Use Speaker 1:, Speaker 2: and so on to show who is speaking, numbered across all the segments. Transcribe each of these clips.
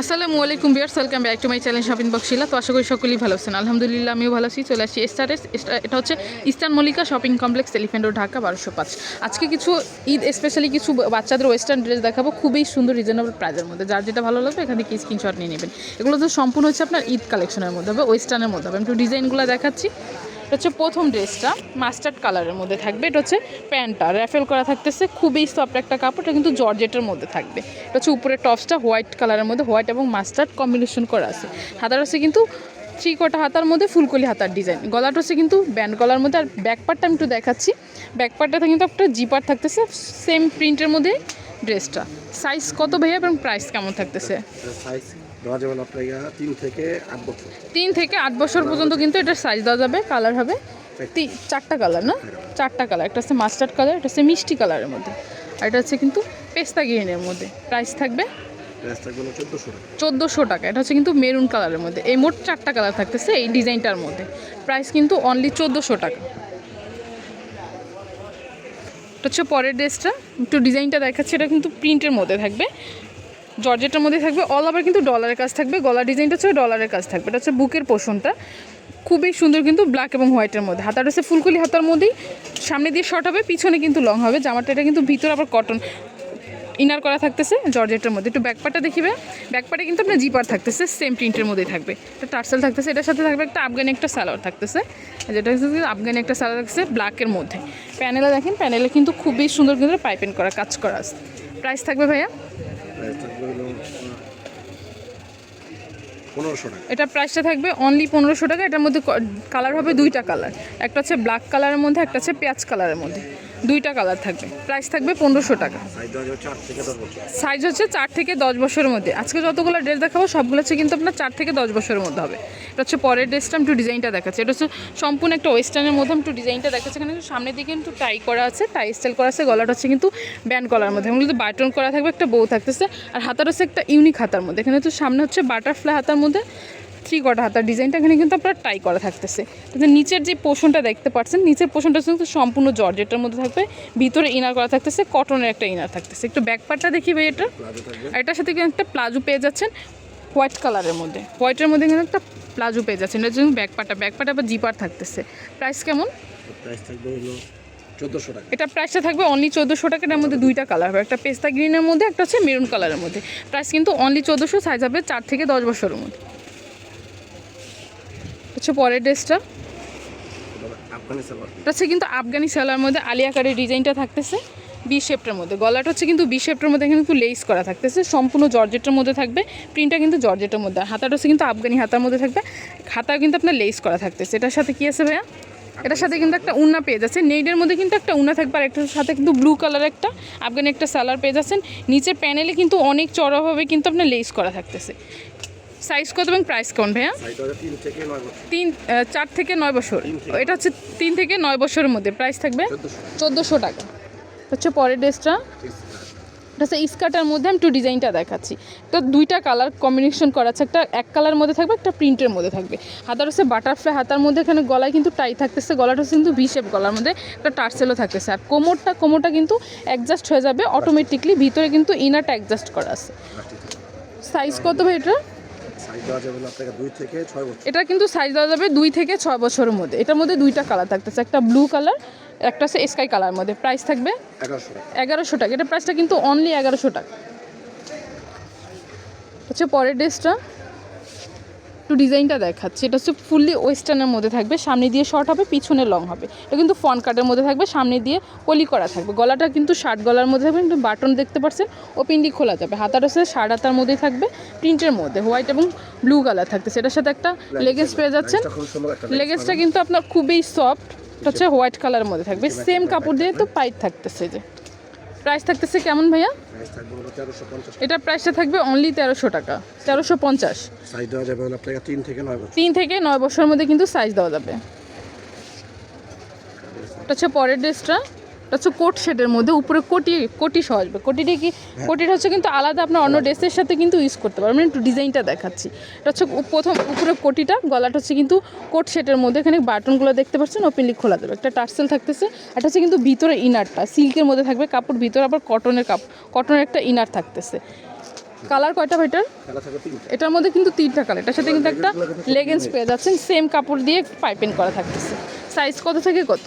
Speaker 1: আসসালামু আলাইকুম viewers welcome back to my channel shopping বক্সিলা তো আশা করি সকলেই ভালো আছেন। আলহামদুলিল্লাহ, আমিও ভালো আছি। চলে আসছি স্টারেস এটা হচ্ছে eastern Mallika shopping complex elephant road, Dhaka, বারোশো পাঁচ। আজকে কিছু ঈদ স্পেশালি কিছু বাচ্চাদের ওয়েস্টার্ন ড্রেস দেখাবো। খুবই সুন্দর রিজনেবল প্রাইজের মধ্যে। যার যেটা ভালো লাগবে, এখান থেকে স্ক্রিনশট নিয়ে নেবেন। এগুলো তো সম্পূর্ণ হচ্ছে আপনার ঈদ কালেকশনের মধ্যে হবে ওয়েস্টার্নের মধ্যে হবে। আমি একটু ডিজাইনগুলো দেখাচ্ছি। এটা হচ্ছে প্রথম ড্রেসটা মাস্টার্ড কালারের মধ্যে থাকবে। এটা হচ্ছে প্যান্টটা র্যাফেল করা থাকতেছে। খুবই সফট একটা কাপড়, এটা কিন্তু জর্জেটের মধ্যে থাকবে। এটা হচ্ছে উপরের টপসটা হোয়াইট কালারের মধ্যে হোয়াইট এবং মাস্টার্ড কম্বিনেশন করা আছে। হাতার হচ্ছে কিন্তু থ্রি কটা হাতার মধ্যে ফুলকলি হাতার ডিজাইন গলাটা হচ্ছে কিন্তু ব্যান্ড গলার মধ্যে। আর ব্যাকপারটা আমি একটু দেখাচ্ছি। ব্যাকপারটাতে কিন্তু একটা জিপার থাকতেছে। সেম প্রিন্টের মধ্যে ড্রেসটা। সাইজ কত ভাইয়া এবং প্রাইস কেমন থাকতেছে?
Speaker 2: সাইজ দেওয়া যাবে আপনার তিন থেকে আট বছর।
Speaker 1: তিন থেকে আট বছর পর্যন্ত কিন্তু এটার সাইজ দেওয়া যাবে কালার হবে। চারটা। কালার না? চারটা কালার একটা হচ্ছে মাস্টার্ড কালার একটা হচ্ছে মিষ্টি কালারের মধ্যে। আর এটা হচ্ছে কিন্তু পেস্তা গ্রিনের মধ্যে। প্রাইস থাকবে
Speaker 2: চোদ্দোশো টাকা।
Speaker 1: এটা হচ্ছে কিন্তু মেরুন কালারের মধ্যে। এই মোট চারটা কালার থাকতেছে এই ডিজাইনটার মধ্যে। প্রাইস কিন্তু অনলি চোদ্দোশো টাকা। এটা হচ্ছে পরের ড্রেসটা একটু ডিজাইনটা দেখাচ্ছে। এটা কিন্তু প্রিন্টের মধ্যে থাকবে। জর্জেটের মধ্যে থাকবে অল ওভার কিন্তু ডলারের কাজ থাকবে গলা ডিজাইনটা হচ্ছে ডলারের কাজ থাকবে, এটা হচ্ছে বুকের পোষণটা। খুবই সুন্দর কিন্তু ব্ল্যাক এবং হোয়াইটের মধ্যে। হাতাটা হচ্ছে ফুলকুলি হাতার মধ্যেই, সামনে দিয়ে শর্ট হবে, পিছনে কিন্তু লং হবে, জামাটা এটা কিন্তু ভিতরে আবার কটন ইনার করা থাকতেছে জর্জেটের মধ্যে। একটু ব্যাকপাটা দেখিবে। ব্যাকপাটে কিন্তু আপনার জিপার থাকতেছে সেম প্রিন্টের মধ্যেই থাকবে। একটা টার্সেল থাকতেছে, এটার সাথে থাকবে একটা আফগানি একটা সালোয়ার থাকতেছে। যেটা হচ্ছে আফগানি একটা সালোয়ার থাকছে ব্ল্যাকের মধ্যে। প্যানেলে দেখেন প্যানেলে কিন্তু খুবই সুন্দর কিন্তু পাইপেন করা, কাজ করা আছে। প্রাইস থাকবে ভাইয়া?
Speaker 2: পনেরোশো
Speaker 1: এটা প্রাইসটা থাকবে অনলি পনেরোশো টাকা, এটার মধ্যে কালার হবে দুইটা কালার একটা হচ্ছে ব্ল্যাক কালারের মধ্যে, একটা হচ্ছে পেঁয়াজ কালারের মধ্যে। দুইটা কালার থাকবে। প্রাইস থাকবে পনেরোশো টাকা।
Speaker 2: সাইজ
Speaker 1: হচ্ছে চার থেকে দশ বছরের মধ্যে। আজকে যতগুলো ড্রেস দেখাবো, সবগুলো হচ্ছে কিন্তু আপনার চার থেকে দশ বছরের মধ্যে হবে। এটা হচ্ছে পরের ড্রেসটা আমি একটু ডিজাইনটা দেখাচ্ছি। এটা হচ্ছে সম্পূর্ণ একটা ওয়েস্টার্নের মধ্যে একটু ডিজাইনটা দেখাচ্ছি। এখানে সামনের দিকে কিন্তু টাই করা আছে টাই স্টাইল করা আছে, গলাটা হচ্ছে কিন্তু ব্যান্ড কলার মধ্যে। এগুলো কিন্তু বাটন করা থাকবে, একটা বউ থাকতেছে। আর হাতার হচ্ছে একটা ইউনিক হাতার মধ্যে। এখানে হচ্ছে সামনে হচ্ছে বাটারফ্লাই হাতার মধ্যে। থ্রি কটা হাতার ডিজাইনটা এখানে কিন্তু আপনার টাই করা থাকতেছে। কিন্তু নিচের যে পোষণটা দেখতে পাচ্ছেন নিচের পোষণটা কিন্তু সম্পূর্ণ জর্জেটের মধ্যে থাকবে। ভিতরে ইনার করা থাকতেছে কটনের একটা ইনার থাকতেছে। একটু ব্যাক পার্টটা দেখি ভাই এটা। আর এটার সাথে কিন্তু একটা প্লাজো পেয়ে যাচ্ছেন হোয়াইট কালারের মধ্যে। হোয়াইটের মধ্যে কিন্তু একটা প্লাজো পেয়ে যাচ্ছেন। এটা জন্য ব্যাক পার্টটা ব্যাক পার্ট আবার জিপার থাকতেছে। প্রাইস কেমন?
Speaker 2: প্রাইস থাকবে হলো চোদ্দোশো টাকা।
Speaker 1: এটা প্রাইসটা থাকবে অনলি চোদ্দোশো টাকা এটার মধ্যে দুইটা কালার হবে। একটা পেস্তা গ্রিনের মধ্যে একটা হচ্ছে মেরুন কালারের মধ্যে। প্রাইস কিন্তু অনলি চোদ্দোশো সাইজ হবে চার থেকে দশ বছরের মধ্যে। হচ্ছে পরের ড্রেসটা। এটা হচ্ছে কিন্তু আফগানি সালার মধ্যে আলিয়া কারের ডিজাইনটা থাকতেছে। বি শেপটার মধ্যে। গলাটা হচ্ছে কিন্তু বি শেপটার মধ্যে এখানে কিন্তু লেস করা থাকতেছে। সম্পূর্ণ জর্জেটের মধ্যে থাকবে। প্রিন্টটা কিন্তু জর্জেটের মধ্যে। আর হাতাটা হচ্ছে কিন্তু আফগানি হাতার মধ্যে থাকবে। হাতা কিন্তু আপনার লেস করা থাকতেছে। এটার সাথে কি আছে ভাইয়া? এটার সাথে কিন্তু একটা উন্না পেয়ে যাচ্ছে নেইডের মধ্যে কিন্তু একটা উন্না থাকবে। আর একটার সাথে কিন্তু ব্লু কালার একটা আফগানি একটা সালার পেয়ে যাচ্ছেন। নিচের প্যানেলে কিন্তু অনেক চড়াভাবে কিন্তু আপনার লেস করা থাকতেছে। সাইজ কত এবং প্রাইস কোন ভাইয়া?
Speaker 2: তিন
Speaker 1: চার থেকে নয় বছর। এটা হচ্ছে তিন থেকে নয় বছরের মধ্যে। প্রাইস থাকবে?
Speaker 2: চোদ্দোশো।
Speaker 1: চোদ্দোশো টাকা। হচ্ছে পরের ড্রেসটা? এটা হচ্ছে স্কার্টের মধ্যে আমি একটু ডিজাইনটা দেখাচ্ছি। তো দুইটা কালার কম্বিনেশন করা আছে। একটা এক কালার মধ্যে থাকবে একটা প্রিন্টের মধ্যে থাকবে। হাতার হচ্ছে বাটারফ্লাই হাতার মধ্যে এখানে গলায় কিন্তু টাই থাকতেছে। গলাটা হচ্ছে কিন্তু ভি শেপ গলার মধ্যে। একটা টার্সেলও থাকতেছে। আর কোমরটা কোমরটা কিন্তু অ্যাডজাস্ট হয়ে যাবে অটোমেটিকলি ভিতরে কিন্তু ইনারটা অ্যাডজাস্ট করা আছে। সাইজ কত ভাই এটা
Speaker 2: সাইজ দেওয়া যাবে আপনাকে দুই থেকে ছয় বছর।
Speaker 1: এটা কিন্তু সাইজ দেওয়া যাবে দুই থেকে ছয় বছরের মধ্যে। এটার মধ্যে দুইটা কালার থাকতেছে একটা ব্লু কালার একটা হচ্ছে স্কাই কালার মধ্যে। প্রাইস থাকবে
Speaker 2: এগারোশো টাকা।
Speaker 1: এগারোশো টাকা। এটা প্রাইসটা কিন্তু অনলি এগারোশো টাকা। হচ্ছে পরের ড্রেসটা একটু ডিজাইনটা দেখাচ্ছি। এটা হচ্ছে ফুললি ওয়েস্টার্নের মধ্যে থাকবে সামনে দিয়ে শর্ট হবে পিছনে লং হবে। এটা কিন্তু ফন কাটের মধ্যে থাকবে সামনে দিয়ে কলি করা থাকবে। গলাটা কিন্তু শার্ট গলার মধ্যে থাকবে কিন্তু বাটন দেখতে পাচ্ছেন ওপেনলি খোলা যাবে। হাতাটা হচ্ছে শার্ট হাতার মধ্যেই থাকবে প্রিন্টের মধ্যে। হোয়াইট এবং ব্লু কালার থাকবে। সেটার সাথে একটা লেগেন্স পেয়ে যাচ্ছেন।
Speaker 2: Leggings টা খুব সুন্দর একটা
Speaker 1: লেগেন্সটা কিন্তু আপনার খুবই সফট হচ্ছে হোয়াইট কালারের মধ্যে থাকবে। সেম কাপড় দিয়ে তো পাইট থাকতেছে যে। প্রাইস থাকতেছে কেমন ভাইয়া? এটার প্রাইসটা থাকবে অনলি তেরোশো টাকা তেরোশো পঞ্চাশ।
Speaker 2: সাইজ দেওয়া যাবে হলো আপনাকে তিন থেকে নয় বছর।
Speaker 1: তিন থেকে নয় বছরের মধ্যে কিন্তু সাইজ দেওয়া যাবে। এটা হচ্ছে পরের ড্রেসটা এটা হচ্ছে কোট শেডের মধ্যে উপরে কোটি কোটি সহ আসবে। কোটিটা কি কোটিটা হচ্ছে কিন্তু আলাদা আপনার অন্য ড্রেসের সাথে কিন্তু ইউজ করতে পারবেন। একটু ডিজাইনটা দেখাচ্ছি। এটা হচ্ছে প্রথম উপরে কোটিটা গলাটা হচ্ছে কিন্তু কোট শেডের মধ্যে। এখানে বাটনগুলো দেখতে পাচ্ছেন ওপেনলি খোলা যাবে। একটা টার্সেল থাকতেছে এটা হচ্ছে কিন্তু ভিতরে ইনারটা সিল্কের মধ্যে থাকবে কাপড় ভিতরে আবার কটনের কাপড় কটনের একটা ইনার থাকতেছে। কালার কয়টা ভাইটার? এটার মধ্যে কিন্তু তিনটা কালার এটার সাথে কিন্তু একটা লেগেন্স পেয়ে যাচ্ছেন সেম কাপড় দিয়ে পাইপিং করা থাকতেছে। সাইজ কত থেকে কত?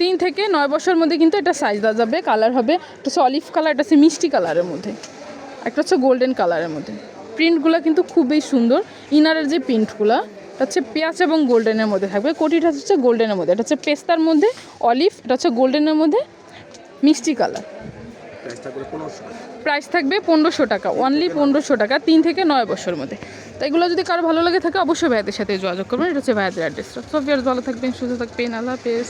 Speaker 2: তিন থেকে নয় বছর
Speaker 1: মধ্যে কিন্তু এটা সাইজ দেওয়া যাবে কালার হবে। একটা হচ্ছে অলিভ কালার এটা হচ্ছে মিষ্টি কালারের মধ্যে। একটা হচ্ছে গোল্ডেন কালারের মধ্যে। প্রিন্টগুলো কিন্তু খুবই সুন্দর। ইনারের যে প্রিন্টগুলো এটা হচ্ছে পেঁয়াজ এবং গোল্ডেনের মধ্যে থাকবে। কোটিটা হচ্ছে গোল্ডেনের মধ্যে। এটা হচ্ছে পেস্তার মধ্যে অলিভ এটা হচ্ছে গোল্ডেনের মধ্যে মিষ্টি কালার
Speaker 2: প্রাইস থাকবে পনেরোশো টাকা।
Speaker 1: অনলি পনেরোশো টাকা তিন থেকে নয় বছর মধ্যে। তো এগুলো যদি কারও ভালো লাগে থাকে, অবশ্যই ভাইয়াদের সাথে যোগাযোগ করবেন। এটা হচ্ছে ভাইয়াদের অ্যাড্রেসটা সব ভালো থাকবেন, সুস্থ থাকবেন, আল্লাহ হাফেজ।